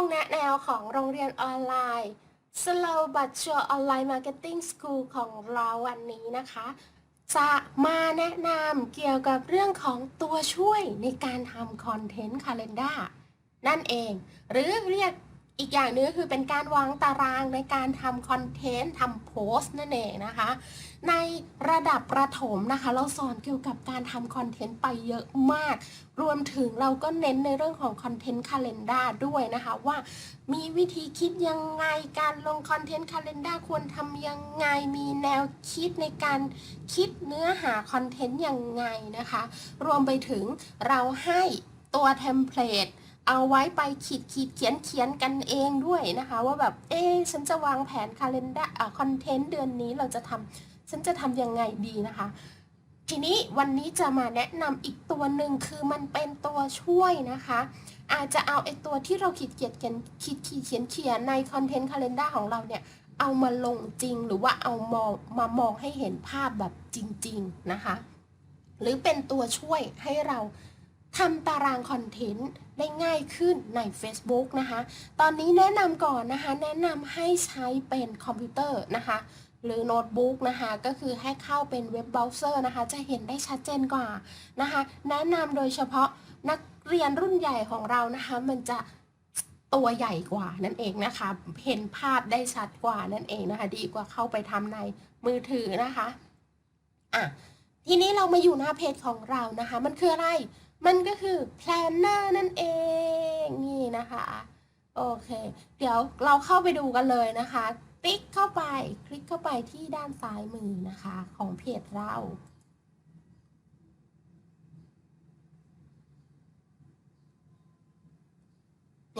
งแนะแนวของโรงเรียนออนไลน์ Slow but Sure Online Marketing School ของเราวันนี้นะคะ จะมาแนะนำเกี่ยวกับเรื่องของตัวช่วยในการทำคอนเทนต์คาล endar นั่นเอง หรือเรียก อีกอย่างหนึงก็คือเป็นการวางตารางในการทำคอนเทนต์ทำโพสต์นั่นเองนะคะ ในระดับประถมนะคะ เราสอนเกี่ยวกับการทำคอนเทนต์ไปเยอะมาก รวมถึงเราก็เน้นในเรื่องของคอนเทนต์คาล endar ด้วยนะคะว่ามีวิธีคิดยังไงการลงคอนเทนต์คาล endar ควรทำยังไงมีแนวคิดในการคิดเนื้อหาคอนเทนต์ยังไงนะคะ รวมไปถึงเราให้ตัวเทมเพลต เอาไว้ไปขีดขีดเขียนเขียนกันเองด้วยนะคะ ว่าแบบ เอ๊ฉันจะวางแผนคาล endar อ่าคอนเทนต์เดือนนี้เราจะทำฉันจะทำยังไงดีนะคะ ทีนี้วันนี้จะมาแนะนำอีกตัวหนึ่งคือมันเป็นตัวช่วยนะคะ อาจจะเอาไอตัวที่เราขีดเขียนเขียนขีดขีดเขียนเขียนในคอนเทนต์คาล endar ของเราเนี่ยเอามาลงจริงหรือว่าเอามองมามองให้เห็นภาพแบบจริง ๆ นะคะ หรือเป็นตัวช่วยให้เรา ทำตารางคอนเทนต์ได้ง่ายขึ้นใน Facebook นะคะ ตอนนี้แนะนำก่อนนะคะ แนะนำให้ใช้เป็นคอมพิวเตอร์นะคะ หรือโน้ตบุ๊กนะคะ ก็คือให้เข้าเป็นเว็บเบราว์เซอร์นะคะ จะเห็นได้ชัดเจนกว่านะคะ แนะนำโดยเฉพาะนักเรียนรุ่นใหญ่ของเรานะคะ มันจะตัวใหญ่กว่านั่นเองนะคะ เห็นภาพได้ชัดกว่านั่นเองนะคะ ดีกว่าเข้าไปทำในมือถือนะคะ อะ ทีนี้เรามาอยู่หน้าเพจของเรานะคะ มันคืออะไร มันก็คือ planner นั่นเองนี่นะคะ โอเค เดี๋ยวเราเข้าไปดูกันเลยนะคะ ติ๊กเข้าไปคลิกเข้าไปที่ด้านซ้ายมือนะคะ ของเพจเรา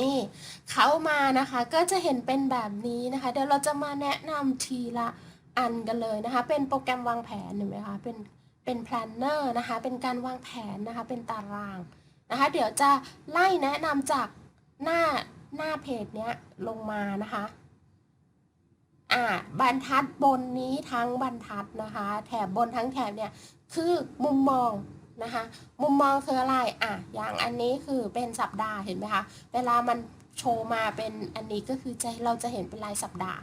นี่เข้ามานะคะก็จะเห็นเป็นแบบนี้นะคะ เดี๋ยวเราจะมาแนะนำทีละอันกันเลยนะคะ เป็นโปรแกรมวางแผนเห็นไหมคะเป็น เป็น planner นะคะ เป็นการวางแผนนะคะ เป็นตารางนะคะ เดี๋ยวจะไล่แนะนำจากหน้าหน้าเพจเนี้ยลงมานะคะอ่าบรรทัดบนนี้ทั้งบรรทัดนะคะ แถบบนทั้งแถบเนี่ยคือมุมมองนะคะ มุมมองคืออะไรอะอย่างอันนี้คือเป็นสัปดาห์เห็นไหมคะ เวลามันโชว์มาเป็นอันนี้ก็คือจะเราจะเห็นเป็นรายสัปดาห์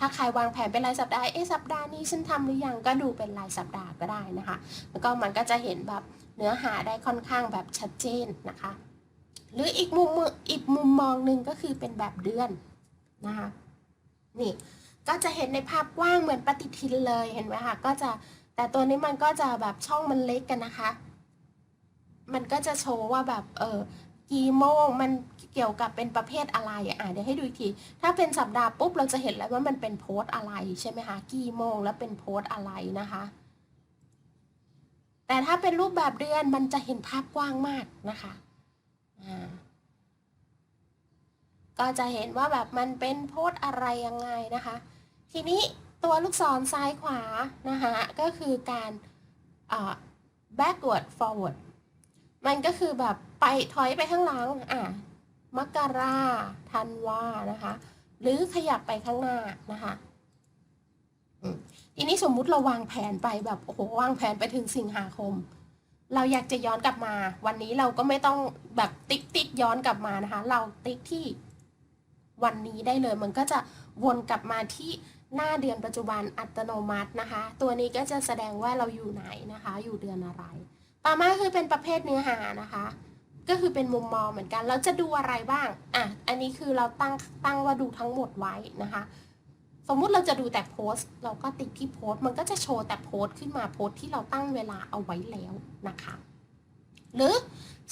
ถ้าใครวางแผนเป็นรายสัปดาห์ เอ๊ะสัปดาห์นี้ฉันทำหรือยัง ก็ดูเป็นรายสัปดาห์ก็ได้นะคะ แล้วก็มันก็จะเห็นแบบเนื้อหาได้ค่อนข้างแบบชัดเจนนะคะ หรืออีกมุมอีกมุมมองหนึ่งก็คือเป็นแบบเดือนนะคะ นี่ก็จะเห็นในภาพกว้างเหมือนปฏิทินเลยเห็นไหมคะก็จะแต่ตัวนี้มันก็จะแบบช่องมันเล็กกันนะคะ มันก็จะโชว์ว่าแบบเออกี่โมงมัน เกี่ยวกับเป็นประเภทอะไรอะเดี๋ยวให้ดูอีกที ถ้าเป็นสัปดาห์ปุ๊บเราจะเห็นแล้วว่ามันเป็นโพสอะไรใช่ไหมคะกี่โมงแล้วเป็นโพสอะไรนะคะ แต่ถ้าเป็นรูปแบบเดือนมันจะเห็นภาพกว้างมากนะคะอ่าก็จะเห็นว่าแบบมันเป็นโพสอะไรยังไงนะคะ ทีนี้ตัวลูกศรซ้ายขวานะคะก็คือการอ่า backward forward มันก็คือแบบไปถอยไปข้างหลังอะ มกราธันวานะคะ หรือขยับไปข้างหน้านะคะอืมทีนี้สมมุติเราวางแผนไปแบบโอ้โหวางแผนไปถึงสิงหาคม เราอยากจะย้อนกลับมา วันนี้เราก็ไม่ต้องแบบติ๊กติ๊กย้อนกลับมานะคะ เราติ๊กที่วันนี้ได้เลย มันก็จะวนกลับมาที่หน้าเดือนปัจจุบันอัตโนมัตินะคะ ตัวนี้ก็จะแสดงว่าเราอยู่ไหนนะคะ อยู่เดือนอะไร ต่อมาคือเป็นประเภทเนื้อหานะคะ ก็คือเป็นมุมมองเหมือนกันเราจะดูอะไรบ้างอะอันนี้คือเราตั้งตั้งว่าดูทั้งหมดไว้นะคะ สมมุติเราจะดูแต่โพสต์ เราก็ติดที่โพสต์มันก็จะโชว์แต่โพสต์ขึ้นมาโพสต์ที่เราตั้งเวลาเอาไว้แล้วนะคะหรือ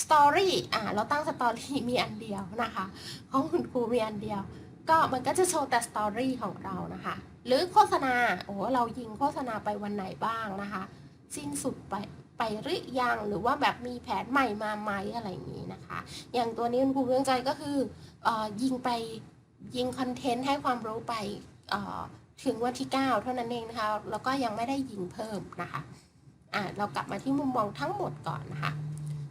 สตอรี่อ่าเราตั้งสตอรี่มีอันเดียวนะคะของคุณครูมีอันเดียว ก็มันก็จะโชว์แต่สตอรี่ของเรานะคะ หรือโฆษณาโอ้เรายิงโฆษณาไปวันไหนบ้างนะคะ สิ้นสุดไป ไปหรือยังหรือว่าแบบมีแผนใหม่มาไหมอะไรอย่างนี้นะคะ อย่างตัวนี้คุณครูเรื่องใจก็คืออยิงไปยิงคอนเทนต์ให้ความรู้ไปถึงวันที่ 9 เท่านั้นเองนะคะแล้วก็ยังไม่ได้ยิงเพิ่มนะคะอ่าเรากลับมาที่มุมมองทั้งหมดก่อนนะคะ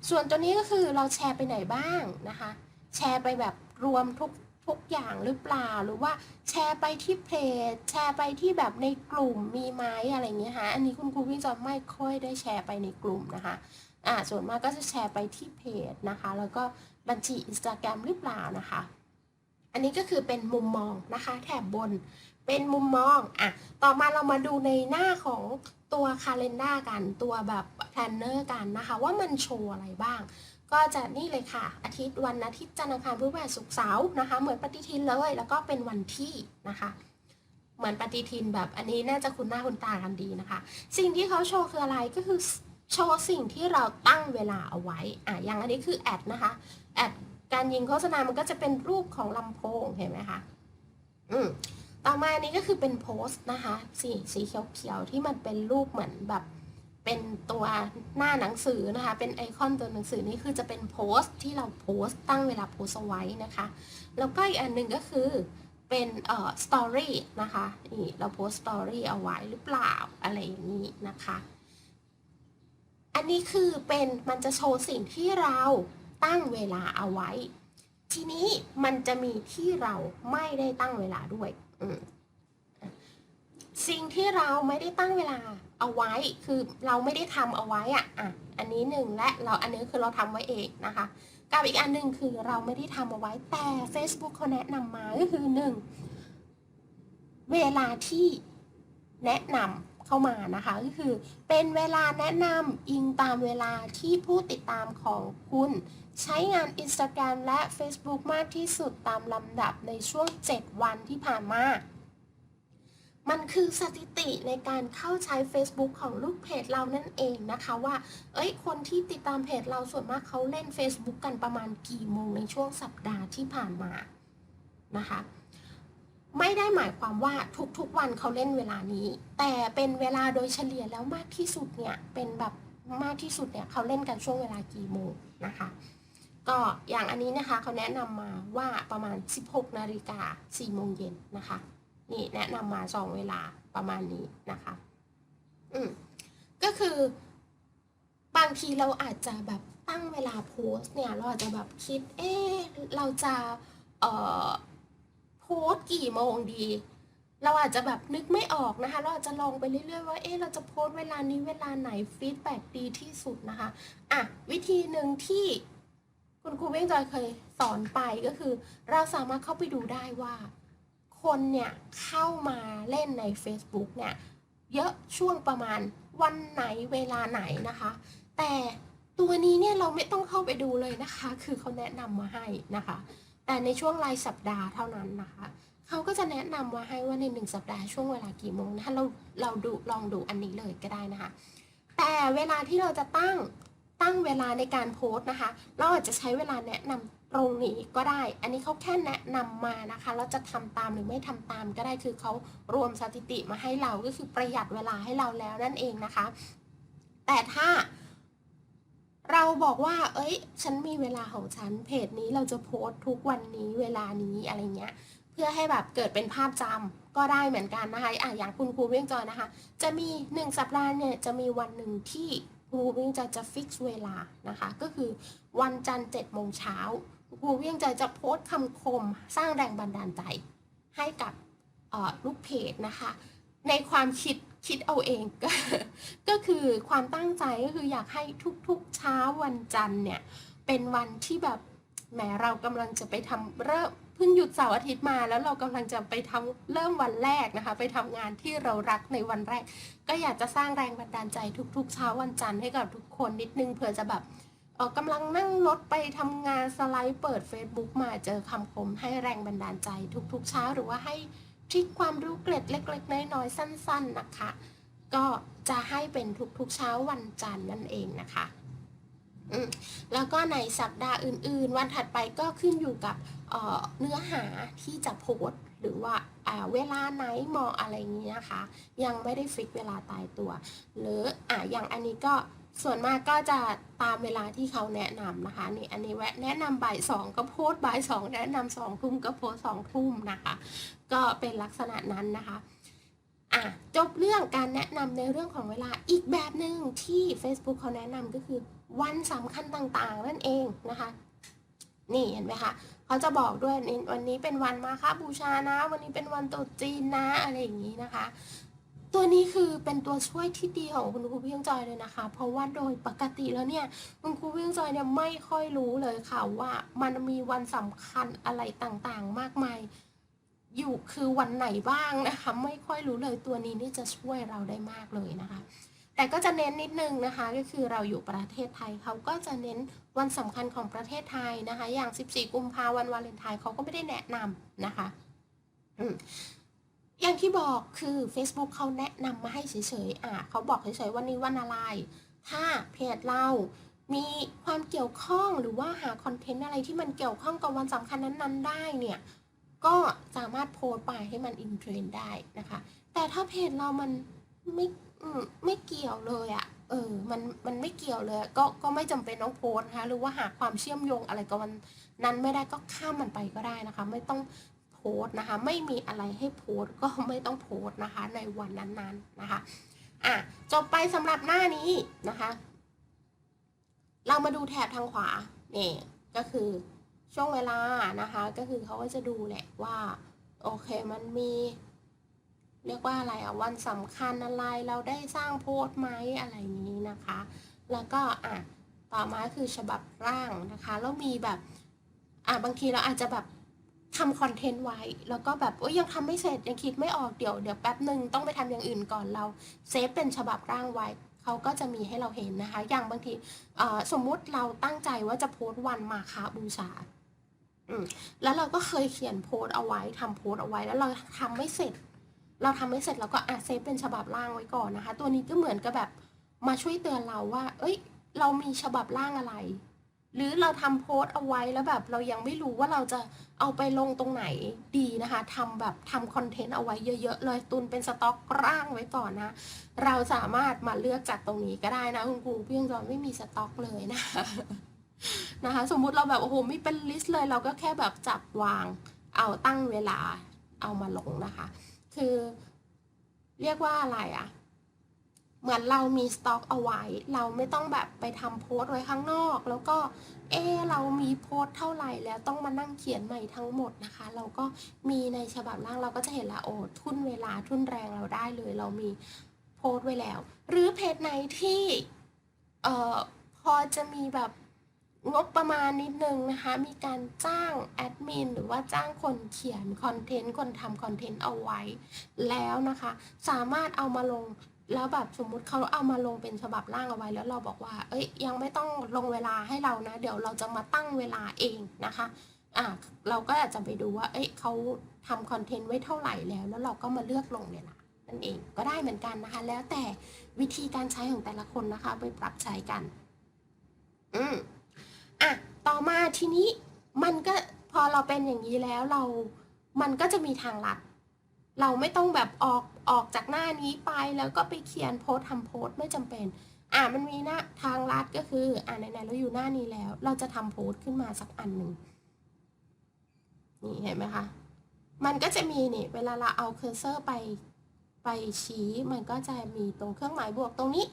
ส่วนตัวนี้ก็คือเราแชร์ไปไหนบ้างนะคะ แชร์ไปแบบรวมทุก ทุกอย่างหรือเปล่าหรือว่าแชร์ไปที่เพจแชร์ไปที่แบบในกลุ่มมีไหมอะไรเงี้ยค่ะอันนี้คุณครูวิ่งจะไม่ค่อยได้แชร์ไปในกลุ่มนะคะอ่าส่วนมากก็จะแชร์ไปที่เพจนะคะ แล้วก็บัญชีอินสตาแกรมหรือเปล่านะคะ อันนี้ก็คือเป็นมุมมองนะคะ แถบบนเป็นมุมมองอะต่อมาเรามาดูในหน้าของตัวคาล endar กันตัวแบบแพลนเนอร์กันนะคะ ว่ามันโชว์อะไรบ้าง ก็จะนี่เลยค่ะ อาทิตย์วันอาทิตย์จันทร์อังคารพฤหัสศุกร์เสาร์นะคะ เหมือนปฏิทินเลย แล้วก็เป็นวันที่นะคะ เหมือนปฏิทินแบบอันนี้น่าจะคุ้นหน้าคุ้นตากันดีนะคะ สิ่งที่เขาโชว์คืออะไรก็คือโชว์สิ่งที่เราตั้งเวลาเอาไว้อะอย่างอันนี้คือแอดนะคะแอดการยิงโฆษณา มันก็จะเป็นรูปของลำโพงเห็นไหมคะอืมต่อมาอันนี้ก็คือเป็นโพสต์นะคะ สีสีเขียวๆที่มันเป็นรูปเหมือนแบบ เป็นตัวหน้าหนังสือนะคะ เป็นไอคอนตัวหนังสือนี่คือจะเป็นโพสต์ที่เราโพสต์ตั้งเวลาโพสต์เอาไว้นะคะ แล้วก็อีกอันหนึ่งก็คือเป็นเอ่อสตอรี่นะคะนี่เราโพสสตอรี่เอาไว้หรือเปล่าอะไรอย่างนี้นะคะ อันนี้คือเป็นมันจะโชว์สิ่งที่เราตั้งเวลาเอาไว้ ทีนี้มันจะมีที่เราไม่ได้ตั้งเวลาด้วย อืม สิ่งที่เราไม่ได้ตั้งเวลาเอาไว้คือเราไม่ได้ทำเอาไว้อะอะอันนี้หนึ่งและเราอันนี้คือเราทำไว้เองนะคะกับอีกอันหนึ่งคือเราไม่ได้ทำเอาไว้แต่ Facebook เขาแนะนำมาก็คือหนึ่งเวลาที่แนะนำเข้ามานะคะก็คือเป็นเวลาแนะนำอิงตามเวลาที่ผู้ติดตามของคุณ ใช้งาน Instagram และ Facebook มากที่สุดตามลำดับในช่วง 7 วันที่ผ่านมา มันคือสถิติในการเข้าใช้ Facebook ของลูกเพจเรานั่นเองนะคะว่า เอ้ย คนที่ติดตามเพจเราส่วนมากเขาเล่น Facebook กันประมาณกี่โมงในช่วงสัปดาห์ที่ผ่านมานะคะ ไม่ได้หมายความว่าทุกๆวันเขาเล่นเวลานี้ แต่เป็นเวลาโดยเฉลี่ยแล้วมากที่สุดเนี่ย เป็นแบบมากที่สุดเนี่ยเขาเล่นกันช่วงเวลากี่โมงนะคะก็อย่างอันนี้นะคะเขาแนะนำมาว่าประมาณ 16 นาฬิกา4โมงเย็นนะคะ นี่แนะนำมาสองเวลาประมาณนี้นะคะ อืมก็คือบางทีเราอาจจะแบบตั้งเวลาโพสเนี่ยเราอาจจะแบบคิด เอ๊เราจะเอ่อโพสกี่โมงดี เราอาจจะแบบนึกไม่ออกนะคะ เราอาจจะลองไปเรื่อยๆว่า เอ๊เราจะโพสเวลานี้เวลาไหนฟีดแบ็ดีที่สุดนะคะ อะ วิธีหนึ่งที่คุณครูเว้งจอยเคยสอนไปก็คือ เราสามารถเข้าไปดูได้ว่า คนเนี่ยเข้ามาเล่นใน Facebook เนี่ยเยอะช่วงประมาณวันไหนเวลาไหนนะคะ แต่ตัวนี้เนี่ยเราไม่ต้องเข้าไปดูเลยนะคะ คือเขาแนะนำมาให้นะคะ แต่ในช่วงรายสัปดาห์เท่านั้นนะคะเขาก็จะแนะนำมาให้ว่าในหนึ่งสัปดาห์ช่วงเวลากี่โมงนะคะเราเราดูลองดูอันนี้เลยก็ได้นะคะ แต่เวลาที่เราจะตั้งตั้งเวลาในการโพสต์นะคะ เราอาจจะใช้เวลาแนะนำ ตรงนี้ก็ได้ อันนี้เขาแค่แนะนำมานะคะเราจะทำตามหรือไม่ทำตามก็ได้ คือเขารวมสถิติมาให้เรา ก็คือประหยัดเวลาให้เราแล้วนั่นเองนะคะ แต่ถ้าเราบอกว่า เอ้ย ฉันมีเวลาของฉัน เพจนี้เราจะโพสต์ทุกวันนี้เวลานี้อะไรเงี้ย เพื่อให้แบบเกิดเป็นภาพจำก็ได้เหมือนกันนะคะอะอย่างคุณครูเวียงจอยนะคะ จะมีหนึ่งสัปดาห์เนี่ย จะมีวันหนึ่งที่ครูเวียงจอยจะฟิกซ์เวลานะคะ ก็คือวันจันทร์เจ็ดโมงเช้า ครูเวียงจจะโพสต์คำคมสร้างแรงบันดาลใจให้กับลูกเพจนะคะ ในความคิดคิดเอาเองก็ก็คือความตั้งใจก็คืออยากให้ทุกๆเช้าวันจันทร์เนี่ย เป็นวันที่แบบแหมเรากำลังจะไปทำเริ่มเพิ่งหยุดเสาร์อาทิตย์มาแล้วเรากำลังจะไปทำเริ่มวันแรกนะคะ ไปทำงานที่เรารักในวันแรก ก็อยากจะสร้างแรงบันดาลใจทุก ๆ เช้าวันจันทร์ให้กับทุกคนนิดนึงเผื่อจะแบบ เออกำลังนั่งรถไปทำงานสไลด์เปิด Facebook มาเจอคำคมให้แรงบันดาลใจทุกๆเช้า หรือว่าให้ทริคความรู้เกล็ดเล็กๆ น้อยๆ สั้น ๆนะคะ ก็จะให้เป็นทุกๆเช้าวันจันทร์นั่นเองนะคะแล้วก็ในสัปดาห์อื่นๆ วันถัดไปก็ขึ้นอยู่กับเเนื้อหาที่จะโพสหรือว่าอ่าเวลาไหนเหมาะอะไรอย่างนี้นะคะ ยังไม่ได้ฟิกเวลาตายตัว หรืออ่าอย่างอันนี้ก็ ส่วนมากก็จะตามเวลาที่เขาแนะนำนะคะนี่อันนี้แวะแนะนำบ่ายสองก็โพสบ่ายสองแนะนำสองทุ่มก็โพสสองทุ่มนะคะ ก็เป็นลักษณะนั้นนะคะอะจบเรื่องการแนะนำในเรื่องของเวลาอีกแบบหนึ่งที่ Facebook เขาแนะนำก็คือวันสำคัญต่างๆ นั่นเองนะคะ นี่เห็นไหมคะเขาจะบอกด้วยวันนี้เป็นวันมาฆบูชานะ วันนี้เป็นวันตรุษจีนนะอะไรอย่างนี้นะคะ ตัวนี้คือเป็นตัวช่วยที่ดีของคุณครูเพียงจอยเลยนะคะ เพราะว่าโดยปกติแล้วเนี่ยคุณครูเพียงจอยเนี่ยไม่ค่อยรู้เลยค่ะว่ามันมีวันสำคัญอะไรต่างๆ มากมาย อยู่คือวันไหนบ้างนะคะ ไม่ค่อยรู้เลยตัวนี้นี่จะช่วยเราได้มากเลยนะคะ แต่ก็จะเน้นนิดนึงนะคะ ก็คือเราอยู่ประเทศไทยเขาก็จะเน้นวันสำคัญของประเทศไทยนะคะ อย่าง 14 กุมภาวันวาเลนไทน์เขาก็ไม่ได้แนะนำนะคะ อย่างที่บอกคือ Facebook เขาแนะนำมาให้เฉยๆอะเขาบอกเฉยๆวันนี้วันอะไร ถ้าเพจเรามีความเกี่ยวข้องหรือว่าหาคอนเทนต์อะไรที่มันเกี่ยวข้องกับวันสำคัญนั้นๆ ได้เนี่ย ก็สามารถโพสต์ไปให้มันอินเทรนด์ได้นะคะ แต่ถ้าเพจเรามันไม่ไม่เกี่ยวเลยอะเออ มัน มันไม่เกี่ยวเลย ก็ ก็ไม่จำเป็นต้องโพสต์นะคะ หรือว่าหาความเชื่อมโยงอะไรกับวันนั้นไม่ได้ก็ข้ามมันไปก็ได้นะคะ ไม่ต้อง สต์นะคะ ไม่มีอะไรให้โพสต์ก็ไม่ต้องโพสต์นะคะ ในวันนั้นๆนะคะอะจบไปสำหรับหน้านี้นะคะ เรามาดูแถบทางขวานี่ก็คือช่วงเวลานะคะ ก็คือเขาก็จะดูแหละว่า โอเคมันมี เรียกว่าอะไรอะวันสำคัญอะไรเราได้สร้างโพสต์ไหมอะไรนี้นะคะ แล้วก็อะต่อมาคือฉบับร่างนะคะ แล้วมีแบบอะบางทีเราอาจจะแบบ ทำคอนเทนต์ไว้ แล้วก็แบบโอ้ยยังทำไม่เสร็จยังคิดไม่ออกเดี๋ยวเดี๋ยวแป๊บหนึ่งต้องไปทำอย่างอื่นก่อนเราเซฟเป็นฉบับร่างไว้เขาก็จะมีให้เราเห็นนะคะ อย่างบางทีสมมุติเราตั้งใจว่าจะโพสต์วันมาคาบูชาแล้วเราก็เคยเขียนโพสต์เอาไว้ทำโพสต์เอาไว้ แล้วเราทำไม่เสร็จ เราทำไม่เสร็จเราก็อาเซฟเป็นฉบับร่างไว้ก่อนนะคะ ตัวนี้ก็เหมือนกับแบบมาช่วยเตือนเราว่า เอ้ย เรามีฉบับร่างอะไร หรือเราทำโพสต์เอาไว้แล้วแบบเรายังไม่รู้ว่าเราจะเอาไปลงตรงไหนดีนะคะทำแบบทำคอนเทนต์เอาไว้เยอะ ๆ เลยตุนเป็นสต็อกร่างไว้ก่อนนะ เราสามารถมาเลือกจากตรงนี้ก็ได้นะคุณครูเพียงจอนไม่มีสต็อกเลยนะนะคะ สมมุติเราแบบโอ้โหไม่เป็นลิสต์เลย เราก็แค่แบบจับวางเอาตั้งเวลาเอามาลงนะคะ คือเรียกว่าอะไรอะ เหมือนเรามีสต็อกเอาไว้ เราไม่ต้องแบบไปทำโพสต์ไว้ข้างนอก แล้วก็เออเรามีโพสต์เท่าไหร่แล้วต้องมานั่งเขียนใหม่ทั้งหมดนะคะ เราก็มีในฉบับร่างเราก็จะเห็นละโอ้ทุนเวลาทุนแรงเราได้เลย เรามีโพสต์ไว้แล้ว หรือเพจไหนที่เอ่อพอจะมีแบบงบประมาณนิดนึงนะคะ มีการจ้างแอดมินหรือว่าจ้างคนเขียนคอนเทนต์คนทำคอนเทนต์เอาไว้แล้วนะคะ สามารถเอามาลง แล้วแบบสมมุติเขาเอามาลงเป็นฉบับร่างเอาไว้ แล้วเราบอกว่า เอ้ย ยังไม่ต้องลงเวลาให้เรานะ เดี๋ยวเราจะมาตั้งเวลาเองนะคะอะเราก็อาจจะไปดูว่า เอ้ยเขาทำคอนเทนต์ไว้เท่าไหร่แล้ว แล้วเราก็มาเลือกลงเวลานั่นเองก็ได้เหมือนกันนะคะ แล้วแต่วิธีการใช้ของแต่ละคนนะคะ ไปปรับใช้กัน อืมอะต่อมาทีนี้มันก็พอเราเป็นอย่างนี้แล้วเรา มันก็จะมีทางลัด เราไม่ต้องแบบออกออกจากหน้านี้ไปแล้วก็ไปเขียนโพสทำโพสไม่จำเป็น อ่ามันมีหน้าทางลัดก็คือ อ่าไหนๆเราอยู่หน้านี้แล้ว เราจะทำโพสขึ้นมาสักอันหนึ่งนี่เห็นไหมคะ มันก็จะมีนี่ เวลาเราเอาเคอร์เซอร์ไปไปชี้มันก็จะมีตรงเครื่องหมายบวกตรงนี้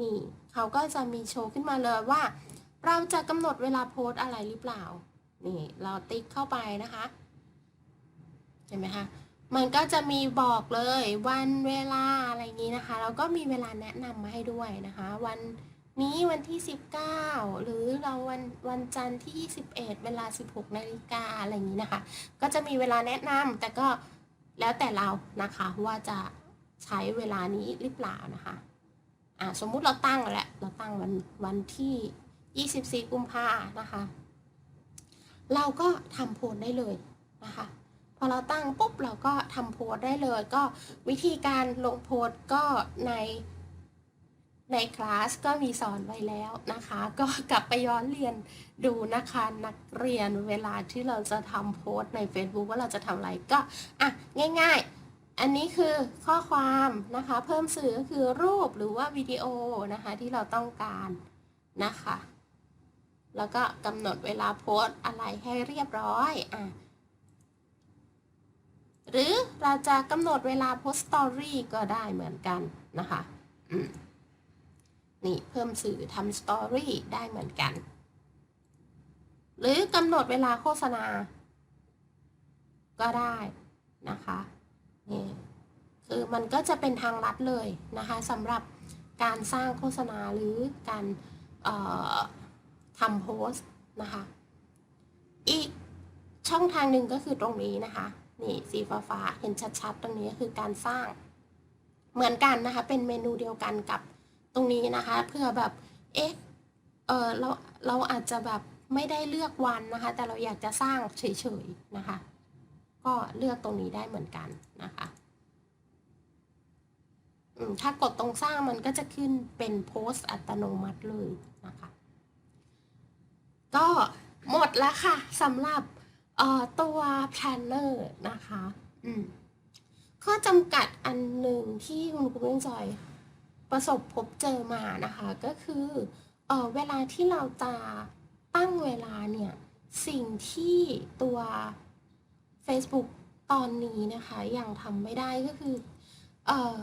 นี่เขาก็จะมีโชว์ขึ้นมาเลยว่า เราจะกำหนดเวลาโพสอะไรหรือเปล่า นี่เราติ๊กเข้าไปนะคะ เห็นไหมคะ มันก็จะมีบอกเลยวันเวลาอะไรอย่างนี้นะคะแล้วก็มีเวลาแนะนำมาให้ด้วยนะคะ วันนี้วันที่ 19 หรือเราวันวันจันทร์ที่ 21 เวลา 16นาฬิกาอะไรอย่างนี้นะคะ ก็จะมีเวลาแนะนำแต่ก็แล้วแต่เรานะคะว่าจะใช้เวลานี้หรือเปล่านะคะอ่าสมมุติเราตั้งแหละเราตั้งวันวันที่ 24 กุมภานะคะ เราก็ทำโพลได้เลยนะคะ อเราตั้งปุ๊บเราก็ทำโพสได้เลย ก็วิธีการลงโพสก็ในในคลาสก็มีสอนไว้แล้วนะคะ ก็กลับไปย้อนเรียนดูนะคะนักเรียนเวลาที่เราจะทำโพสใน Facebook ว่าเราจะทำอะไรก็อะง่าย ๆ อันนี้คือข้อความนะคะ เพิ่มสื่อก็คือรูปหรือว่าวิดีโอนะคะที่เราต้องการนะคะ แล้วก็กำหนดเวลาโพสอะไรให้เรียบร้อยอะ หรือเราจะกำหนดเวลาโพสต์สตอรี่ก็ได้เหมือนกันนะคะนี่เพิ่มสื่อทำสตอรี่ได้เหมือนกัน หรือกำหนดเวลาโฆษณา ก็ได้นะคะนี่คือมันก็จะเป็นทางลัดเลยนะคะสำหรับการสร้างโฆษณาหรือการทำโพสต์นะคะ อีกช่องทางหนึ่งก็คือตรงนี้นะคะ นี่สีฟ้าฟาๆเห็นชัดๆ ตรงนี้คือการสร้าง เหมือนกันนะคะ เป็นเมนูเดียวกันกับตรงนี้นะคะ เพื่อแบบ เอ๊ะ เออเรา เราอาจจะแบบไม่ได้เลือกวันนะคะ แต่เราอยากจะสร้างเฉยๆนะคะ ก็เลือกตรงนี้ได้เหมือนกันนะคะถ้ากดตรงสร้างมันก็จะขึ้นเป็นโพสต์อัตโนมัติเลยนะคะ ก็หมดแล้วค่ะสำหรับ อ่อตัว planner นะคะ อืมข้อจำกัดอันหนึ่งที่คุณครูเพิ่งจอยประสบพบเจอมานะคะ ก็คือเออเวลาที่เราจะตั้งเวลาเนี่ย สิ่งที่ตัว Facebook ตอนนี้นะคะยังทำไม่ได้ก็คือเออ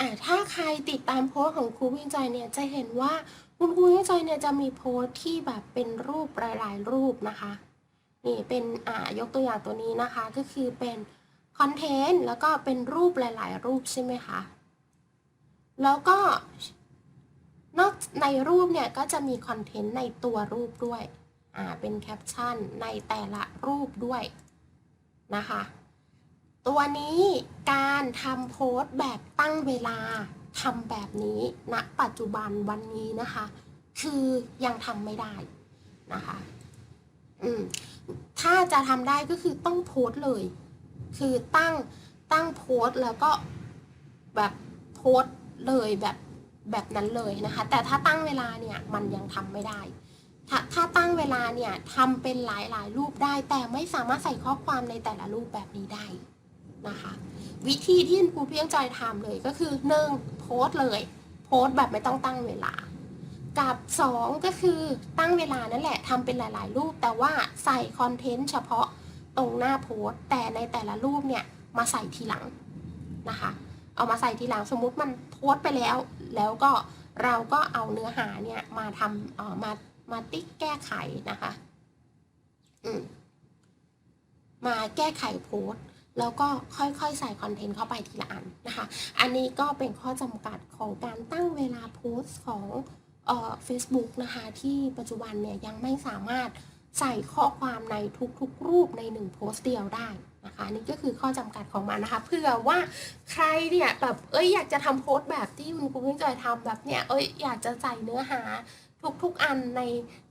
อะถ้าใครติดตามโพสต์ของครูวิ่งใจเนี่ยจะเห็นว่าคุณครูวิ่งใจเนี่ยจะมีโพสต์ที่แบบเป็นรูปหลายๆรูปนะคะ นี่เป็นอ่ายกตัวอย่างตัวนี้นะคะก็คือเป็นคอนเทนต์แล้วก็เป็นรูปหลาย ๆ รูปใช่ไหมคะแล้วก็นอกในรูปเนี่ยก็จะมีคอนเทนต์ในตัวรูปด้วยอ่าเป็นแคปชั่นในแต่ละรูปด้วยนะคะตัวนี้การทำโพสต์แบบตั้งเวลาทำแบบนี้ณปัจจุบันวันนี้นะคะ คือยังทำไม่ได้นะคะ ถ้าจะทำได้ก็คือต้องโพสต์เลย คือตั้งตั้งโพสต์แล้วก็แบบโพสต์เลยแบบแบบนั้นเลยนะคะ แต่ถ้าตั้งเวลาเนี่ยมันยังทำไม่ได้ถ้าถ้าตั้งเวลาเนี่ยทำเป็นหลายหลายรูปได้ แต่ไม่สามารถใส่ข้อความในแต่ละรูปแบบนี้ได้นะคะ วิธีที่คุณครูเพียงใจอยทำเลยก็คือหนึ่งโพสต์เลย โพสต์แบบไม่ต้องตั้งเวลา กับสองก็คือตั้งเวลานั่นแหละทำเป็นหลาย ๆ รูป แต่ว่าใส่คอนเทนต์เฉพาะตรงหน้าโพสต์ แต่ในแต่ละรูปเนี่ยมาใส่ทีหลังนะคะ เอามาใส่ทีหลังสมมุติมันโพสต์ไปแล้ว แล้วก็เราก็เอาเนื้อหาเนี่ยมาทำเอ่อมามาติ๊กแก้ไขนะคะอืมมาแก้ไขโพสต์แล้วก็ค่อยๆ ใส่คอนเทนต์เข้าไปทีละอันนะคะ อันนี้ก็เป็นข้อจำกัดของการตั้งเวลาโพสต์ของ เอ่อ Facebook นะคะที่ปัจจุบันเนี่ยยังไม่สามารถใส่ข้อความในทุกๆ รูปในหนึ่งโพสต์เดียวได้นะคะนี่ก็คือข้อจำกัดของมันนะคะเพื่อว่าใครเนี่ยแบบเอ้ยอยากจะทำโพสต์แบบที่คุณครูเพิ่งจอยทำแบบเนี่ยเอ้ยอยากจะใส่เนื้อหา ทุกๆอันใน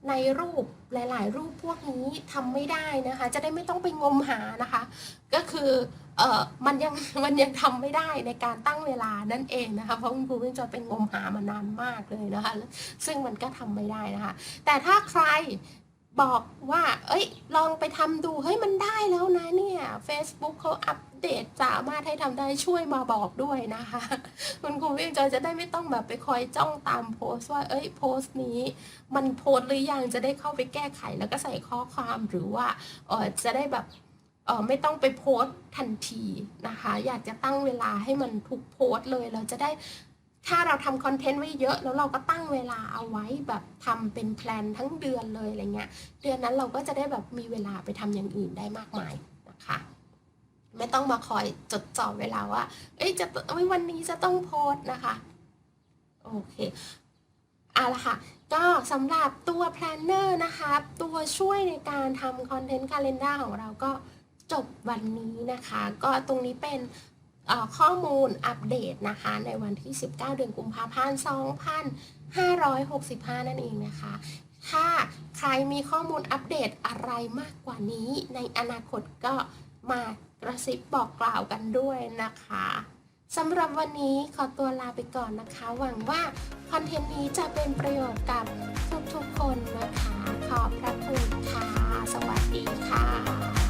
ในรูปหลาย ๆ รูปพวกนี้ทำไม่ได้นะคะ จะได้ไม่ต้องไปงมหานะคะ ก็คือเออมันยังมันยังทำไม่ได้ในการตั้งเวลานั่นเองนะคะ เพราะคุณครูเพิ่งจะเป็นงมหามานานมากเลยนะคะ ซึ่งมันก็ทำไม่ได้นะคะ แต่ถ้าใคร บอกว่า เอ้ย ลองไปทำดู เฮ้ย มันได้แล้วนะเนี่ย Facebook เขาอัปเดตสามารถให้ทำได้ช่วยมาบอกด้วยนะคะ คุณครูวิ่จอยจะได้ไม่ต้องแบบไปคอยจ้องตามโพสต์ว่า เอ้ย โพสต์นี้ มันโพสต์หรือยัง จะได้เข้าไปแก้ไขแล้วก็ใส่ข้อความหรือว่าเออจะได้แบบเออไม่ต้องไปโพสต์ทันทีนะคะ อยากจะตั้งเวลาให้มันทุกโพสต์เลย เราจะได้ ถ้าเราทำคอนเทนต์ไว้เยอะ แล้วเราก็ตั้งเวลาเอาไว้แบบทำเป็นแพลนทั้งเดือนเลยอะไรเงี้ย เดือนนั้นเราก็จะได้แบบมีเวลาไปทำอย่างอื่นได้มากมายนะคะไม่ต้องมาคอยจดจ่อเวลาว่า เอ้ยจะวันนี้จะต้องโพสนะคะ โอเคเอาละค่ะ ก็สำหรับตัว planner นะคะ ตัวช่วยในการทำคอนเทนต์ calendar ของเราก็จบวันนี้นะคะ ก็ตรงนี้เป็น ข้อมูลอัปเดตนะคะ ในวันที่ 19 เดือนกุมภาพันธ์ 2565 นั่นเองนะคะ ถ้าใครมีข้อมูลอัปเดตอะไรมากกว่านี้ ในอนาคตก็มากระซิบบอกกล่าวกันด้วยนะคะสำหรับวันนี้ขอตัวลาไปก่อนนะคะ หวังว่าคอนเทนต์นี้จะเป็นประโยชน์กับทุกๆคนนะคะ ขอบพระคุณค่ะ สวัสดีค่ะ